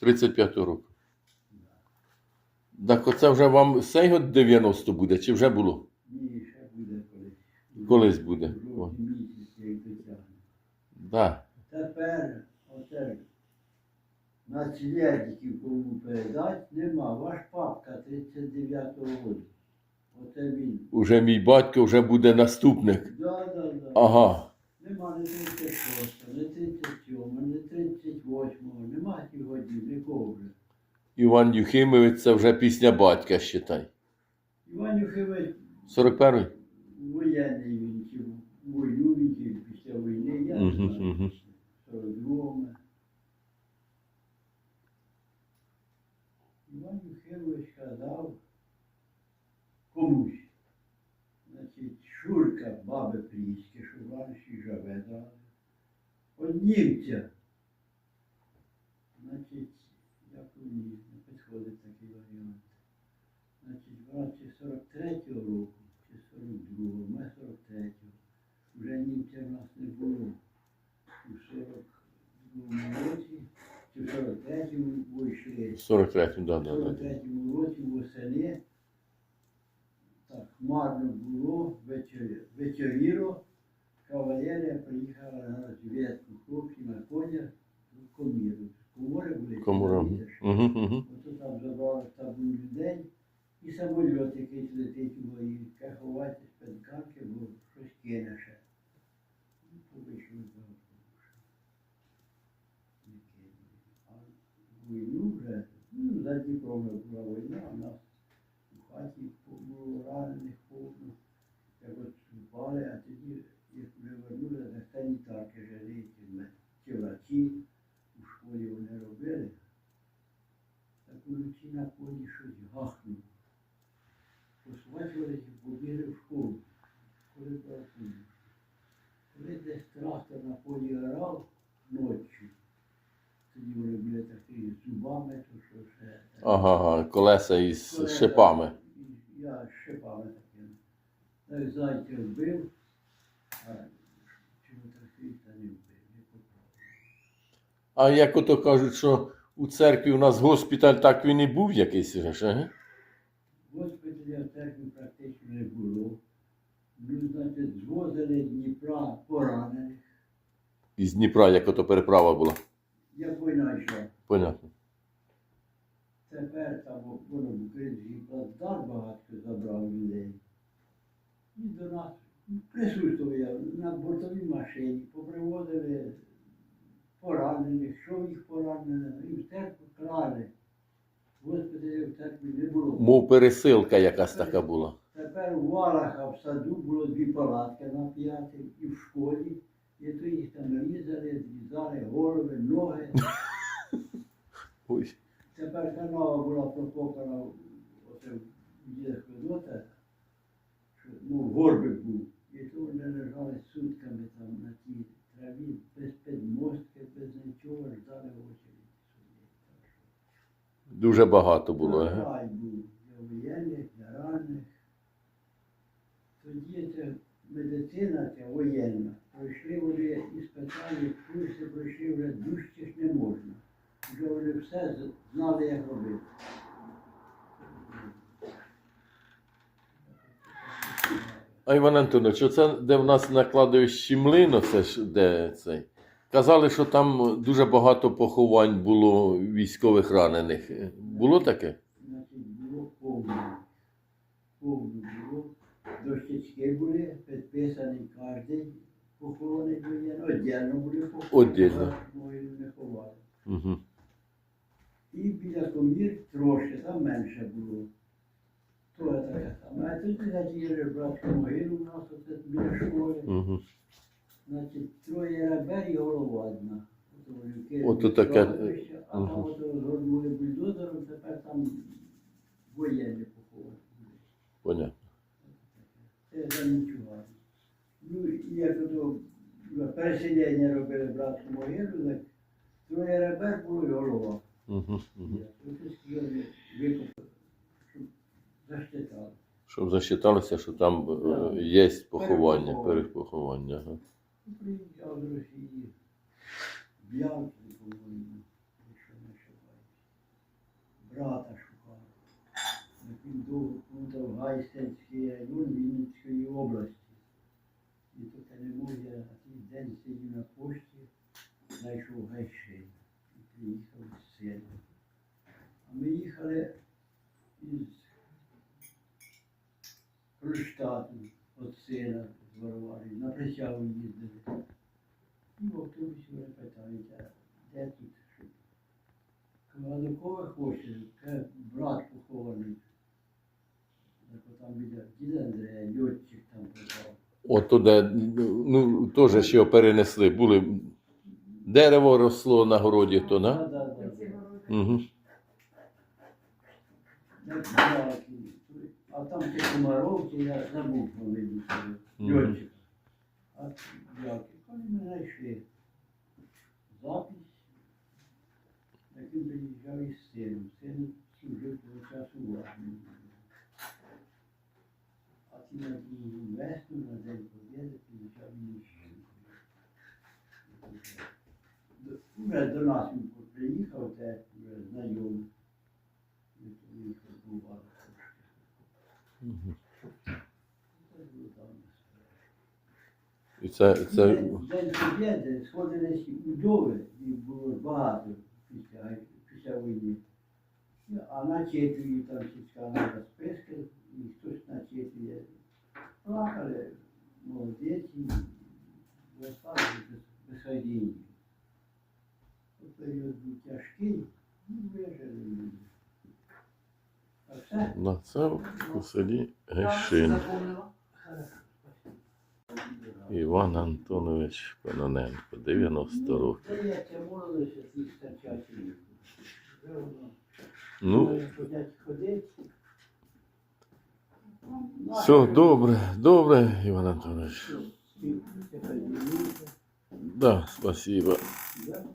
35 року. Так оце вже вам сей год 90 буде, чи вже було? Ні, ще буде колись. Колись буде. Да. Тепер оце наслідників кому передати нема. Ваш папка 39-го року. Оце він. Уже мій батько вже буде наступник. Да, да, да. Ага. Нема не 36, не 37, не 38, нема сьогодні нікого вже. Іван Юхимович, це вже пісня батька, считай. Іван Юхимович 41-й? воєнний він чи воює, чи після війни, я не Мгм, знаю. 42-му. Іван Юхимович казав комусь. Значить, Шурка, баби пріське, що вранці живе дали. От німця. Значить, як у них не підходить такий варіант. Значить, вранці 43-го року, чи 42-го, ми 43-го. Вже німця в нас не було. У 42-му році, чи в 43-му вийшли. 43-й, да, да, У да. 43-му році восени так хмарно було, вечер- кавалерія приїхала на розвідку, хлопці на конях, в коміру. Комори були. Знаєте. Угу, угу. Ото там забрали табун людей, і самоліт якийсь летить у бої, ховати з пенканки, бо щось кине ще. Побачили кинули. А війну вже, ну, за Дніпром була війна, а в нас у хаті було ранених повно. Як от впали, а тоді, як вже вернули, так санітарки жили, ті ме- ті врачі у школі вони робили. Вночі на полі щось гахнуло. Посвачувалися, побігли в школу. Коли працюють. Коли десь трактор на полі орав ночі, тоді вони були такі з зубами, то що ще. Ага, колеса із Коли шипами. Я з шипами такими. Так зайця вбив, а чого трохиста не вбив, не попав. А як ото кажуть, що у церкві у нас госпіталь, так він і був якийсь ага? Госпіталя в церкві практично не було. Ну, значить, звозили з Дніпра поранених. Із Дніпра, як ото переправа була. Як війна йшла. Понятно. Тепер там воно в Український плацдар багато забрав людей. І до нас присутствував я на бортовій машині, поприводили поранених, що їх поранено, і в церкву клали. Господи, в церкві не було. Мов пересилка якась така була. Тепер у Валаха в саду було дві палатки на п'ятий і в школі. І то їх там різали, зрізали голови, ноги. Ой. Тепер канава була прокопана оце в дідах Федота, що мов горбик був. І то вони лежали сутками там на тій траві, без підмостки, без нічого, ждали очередь собі. Так що Дуже багато було, для воєнних, для. Тоді це медицина ця воєнна. Пройшли вони і спитали, курси пройшли вже дужче ж не можна. Вже вони все знали, як робити. А Іван Антонович, оце де в нас на кладовищі це ж де цей. Казали, що там дуже багато поховань було військових ранених. Було таке? Значить, було повно. Повно було. Дощечки були, підписаний кожен похоронений воєнний. Отдельно були поховані. Отдельно. Могилу не ховали. Угу. І біля комір трошки, там менше було. То я таке саме. А тоді затіяли братську могилу у нас оце біля школи. Угу. Значить, троє ребер і голова одна. Ото таке, А там ото розгорнули бульдозером, тепер там воєнні поховані. Понятно. Це замічували. Ну, і як ото переселення робили братську могилу, так троє ребер було і голова. Угу. Угу. Щоб засчиталося, що там е, є поховання, перепоховання. Ага при біографії Б'янки, по-моєму, якщо не. Брата шукав. Яким довго путав Гайсенський І в автобусі мене питають, а де тут? що? Кажу, а до кого ви хочете? Брат похований. Так там біля діда Андрея, льотчик там попав. От туди, ну, теж ще перенесли. Були, дерево росло на городі, то, Да, на? да, да. Угу. А там ті комаровки, я забув повинні Мгм. льотчик. А дяки, коли ми знайшли запись, як він приїжджав із сином. Син служив того часу в армії. А ті на другу весну, на День Побєди, приїжджав він із жінкою. До- до нас він приїхав, те вже знайомий. Ми то їхав бували трошки. Це було давно справа. І це, це День День сходились удови, їх було багато після, після війни. Ну, А начитує там сільська рада списки, і хтось начитує. Плакали, молодець, і залишилися без, без хазяїнів. Той період був тяжкий, ну, вижили люди. А все. на це у селі Гешин. Запомнила. Іван Антонович Кононенко, 90 років. Здається, молодость ці старчаті. Вже воно. Ну, Вони ходять ходить. Ну, все добре, добре, Іван Антонович. Тепер дивіться. Да, спасибо. Да?